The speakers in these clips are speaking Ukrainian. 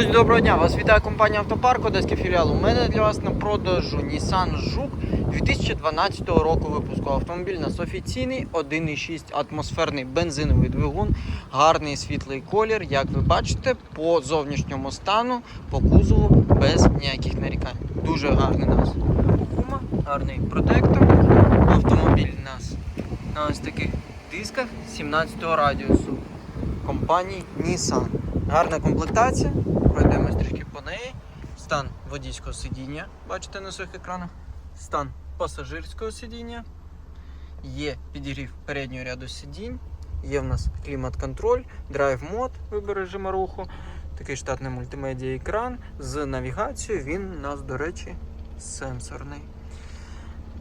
Друзі, доброго дня! Вас вітає компанія Автопарк, Одеський філіал. У мене для вас на продажу Nissan Жук 2012 року випуску. Автомобіль у нас офіційний, 1,6 атмосферний бензиновий двигун, гарний світлий колір. Як ви бачите, по зовнішньому стану, по кузову без ніяких нарікань. Дуже гарний нас Окума, гарний протектор. Автомобіль у нас на ось таких дисках 17 радіусу компанії Nissan. Гарна комплектація. Стан водійського сидіння, бачите на своїх екранах. Стан пасажирського сидіння. Є підігрів переднього ряду сидінь. Є в нас клімат-контроль, драйв мод, вибір режиму руху. Такий штатний мультимедіа екран з навігацією. Він у нас, до речі, сенсорний.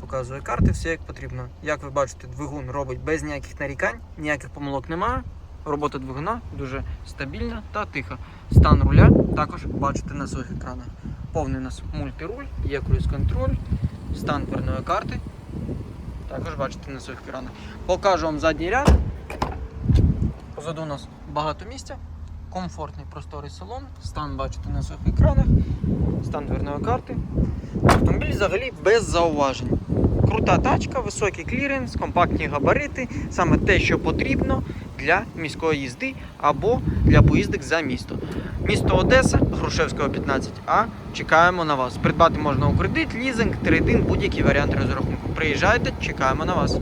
Показує карти, все як потрібно. Як ви бачите, двигун робить без ніяких нарікань, ніяких помилок немає. Робота двигуна дуже стабільна та тиха. Стан руля також бачите на своїх екранах. Повний у нас мультируль, є круїз-контроль, стан дверної карти. Також бачите на своїх екранах. Покажу вам задній ряд. Позаду у нас багато місця, комфортний просторий салон, стан бачите на своїх екранах, стан дверної карти. Автомобіль взагалі без зауважень. Крута тачка, високий кліренс, компактні габарити, саме те, що потрібно для міської їзди або для поїздок за місто. Місто Одеса, Грушевського 15А. Чекаємо на вас. Придбати можна у кредит, лізинг, трейдинг, будь-який варіант розрахунку. Приїжджайте, чекаємо на вас.